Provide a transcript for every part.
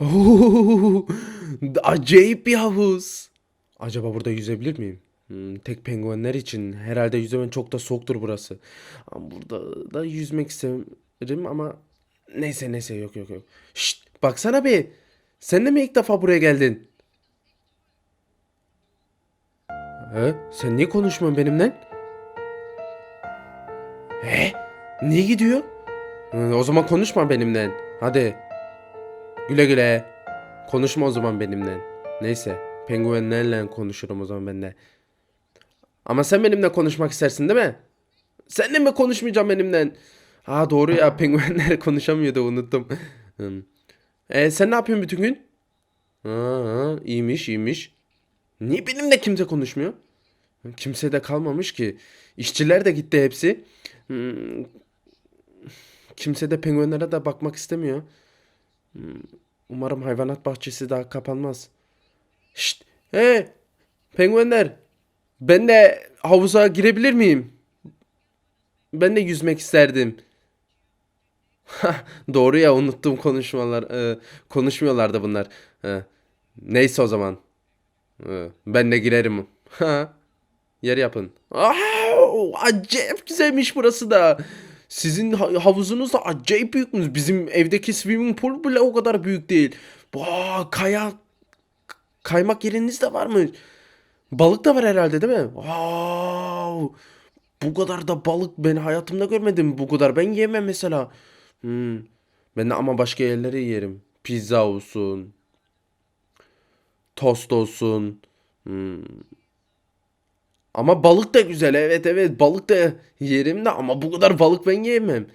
Oo, acayip bir havuz. Acaba burada yüzebilir miyim? Hmm, tek penguenler için herhalde yüzemem çok da soğuktur burası. Ama burada da yüzmek isterim ama neyse neyse yok yok yok. Şşt baksana bir. Sen de mi ilk defa buraya geldin? He? Sen niye konuşmuyorsun benimle? He? Niye gidiyor? Hı, o zaman konuşma benimle. Hadi. Güle güle. Konuşma o zaman benimle. Neyse. Penguenlerle konuşurum o zaman ben de. Ama sen benimle konuşmak istersin değil mi? Sen de mi konuşmayacaksın benimle? Ha doğru ya penguenler konuşamıyordu unuttum. Hmm. E sen ne yapıyorsun bütün gün? Ha, iyiymiş iyiymiş. Niye benimle kimse konuşmuyor? Kimse de kalmamış ki. İşçiler de gitti hepsi. Hmm. Kimse de penguenlere de bakmak istemiyor. Hmm. Umarım hayvanat bahçesi daha kapanmaz. Şşt! Hey! Penguenler! Ben de havuza girebilir miyim? Ben de yüzmek isterdim. Doğru ya unuttum konuşmalar. Ee, konuşmuyorlardı bunlar. Ee, neyse o zaman. Ee, ben de girerim. Yer yapın. Aa, acayip güzelmiş burası da. Sizin ha- havuzunuz da acayip büyükmüş. Bizim evdeki swimming pool bile o kadar büyük değil. Vaa, kaya kaymak yeriniz de varmış. Balık da var herhalde değil mi? Wow. Bu kadar da balık ben hayatımda görmedim bu kadar. Ben yemem mesela. Hmm. Ben de ama başka yerleri yerim. Pizza olsun. Tost olsun. Hmm. Ama balık da güzel. Evet evet balık da yerim de ama bu kadar balık ben.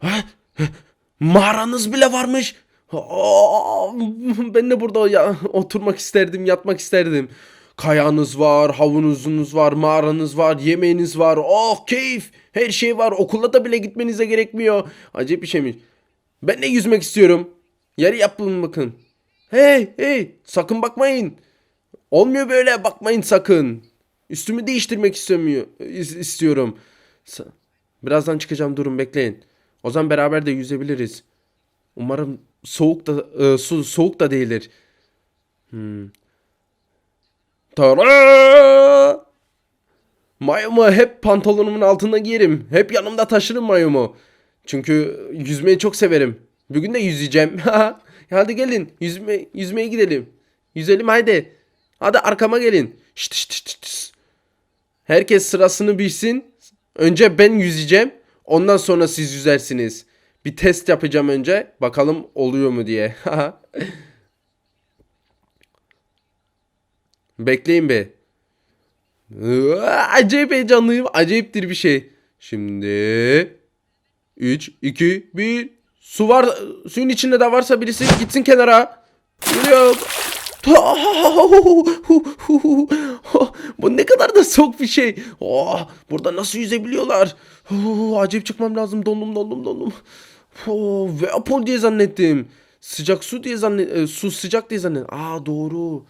Heh. Mağaranız bile varmış. Ben de burada ya, oturmak isterdim, yatmak isterdim. Kayanız var, havuzunuz var, mağaranız var, yemeğiniz var. Oh keyif, her şey var. Okula da bile gitmenize gerekmiyor. Acayip bir şeymiş. Ben de yüzmek istiyorum. Yer yapın bakın. Hey hey sakın bakmayın. Olmuyor böyle bakmayın sakın. Üstümü değiştirmek istemiyor is- istiyorum. Birazdan çıkacağım durun bekleyin. O zaman beraber de yüzebiliriz. Umarım soğuk da e, su soğuk da değildir. Hmm. Tara! Mayomu hep pantolonumun altında giyerim. Hep yanımda taşırım mayomu. Çünkü yüzmeyi çok severim. Bugün de yüzeceğim. Hadi gelin yüzme yüzmeye gidelim. Yüzelim haydi. Hadi arkama gelin. Şşt şşt şşt şşt. Herkes sırasını bilsin. Önce ben yüzeceğim. Ondan sonra siz yüzersiniz. Bir test yapacağım önce. Bakalım oluyor mu diye. Bekleyin be. Acayip heyecanlıyım. Acayiptir bir şey. Şimdi 3, 2, 1 Su var. Suyun içinde de varsa birisi gitsin kenara. Geliyorum. Bu ne kadar da soğuk bir şey. Oh, burada nasıl yüzebiliyorlar? Oh, acayip çıkmam lazım. Dondum dondum dondum. Oh, Veopol diye zannettim. Sıcak su diye zannet e, su sıcak diye zannet. Aa doğru.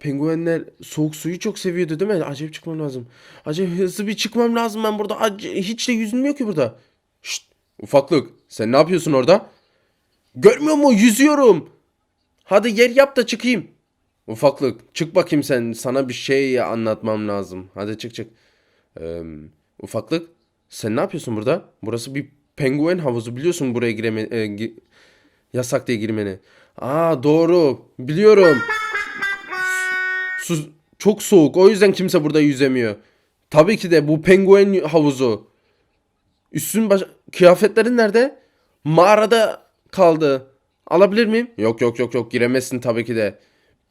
Penguenler soğuk suyu çok seviyordu değil mi? Acayip çıkmam lazım. Acayip hızlı bir çıkmam lazım ben burada. Aca- hiç de yüzülmüyor ki burada. Şşt, ufaklık. Sen ne yapıyorsun orada? Görmüyor mu? Yüzüyorum. Hadi yer yap da çıkayım. Ufaklık çık bakayım sen. Sana bir şey anlatmam lazım. Hadi çık çık. Ee, ufaklık sen ne yapıyorsun burada? Burası bir penguen havuzu biliyorsun buraya gireme e, gi- yasak diye girmeni. Aa doğru biliyorum. Su çok soğuk o yüzden kimse burada yüzemiyor. Tabii ki de bu penguen havuzu. Üstün baş... Kıyafetlerin nerede? Mağarada kaldı. Alabilir miyim? Yok yok yok yok giremezsin tabii ki de.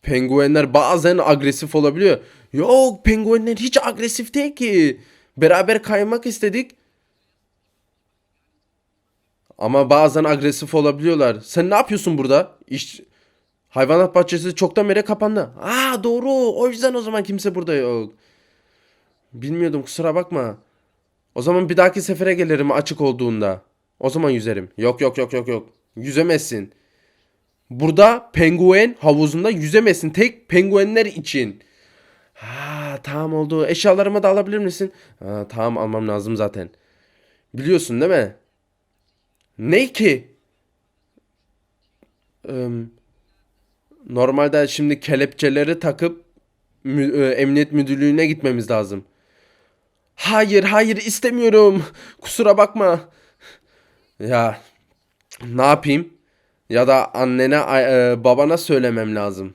Penguenler bazen agresif olabiliyor. Yok penguenler hiç agresif değil ki. Beraber kaymak istedik. Ama bazen agresif olabiliyorlar. Sen ne yapıyorsun burada? İş... Hayvanat bahçesi çoktan beri kapandı. Aa doğru. O yüzden o zaman kimse burada yok. Bilmiyordum kusura bakma. O zaman bir dahaki sefere gelirim açık olduğunda. O zaman yüzerim. Yok yok yok yok yok. Yüzemezsin. Burada penguen havuzunda yüzemezsin. Tek penguenler için. Ha tamam oldu. Eşyalarımı da alabilir misin? Ha, tamam almam lazım zaten. Biliyorsun değil mi? Ne ki? Normalde şimdi kelepçeleri takıp e, emniyet müdürlüğüne gitmemiz lazım. Hayır, hayır istemiyorum. Kusura bakma. Ya ne yapayım? Ya da annene, e, babana söylemem lazım.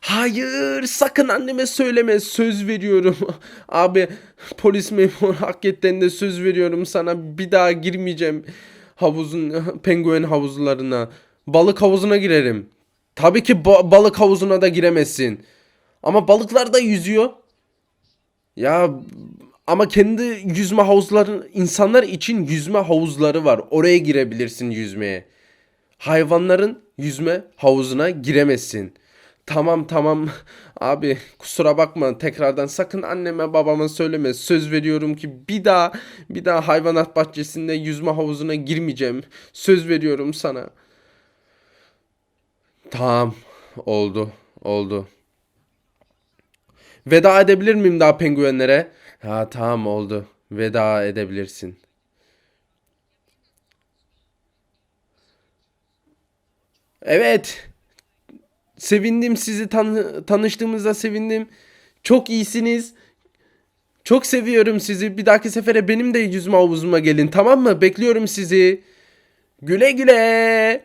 Hayır, sakın anneme söyleme. Söz veriyorum. Abi, polis memuru hakikaten de söz veriyorum sana. Bir daha girmeyeceğim havuzun, penguen havuzlarına. Balık havuzuna girerim. Tabii ki ba- balık havuzuna da giremezsin. Ama balıklar da yüzüyor. Ya ama kendi yüzme havuzları insanlar için yüzme havuzları var. Oraya girebilirsin yüzmeye. Hayvanların yüzme havuzuna giremezsin. Tamam tamam abi kusura bakma tekrardan sakın anneme babama söyleme. Söz veriyorum ki bir daha bir daha hayvanat bahçesinde yüzme havuzuna girmeyeceğim. Söz veriyorum sana. Tamam oldu oldu. Veda edebilir miyim daha penguenlere? Ha tamam oldu. Veda edebilirsin. Evet. Sevindim sizi tan- tanıştığımızda sevindim. Çok iyisiniz. Çok seviyorum sizi. Bir dahaki sefere benim de yüzme havuzuma gelin tamam mı? Bekliyorum sizi. Güle güle.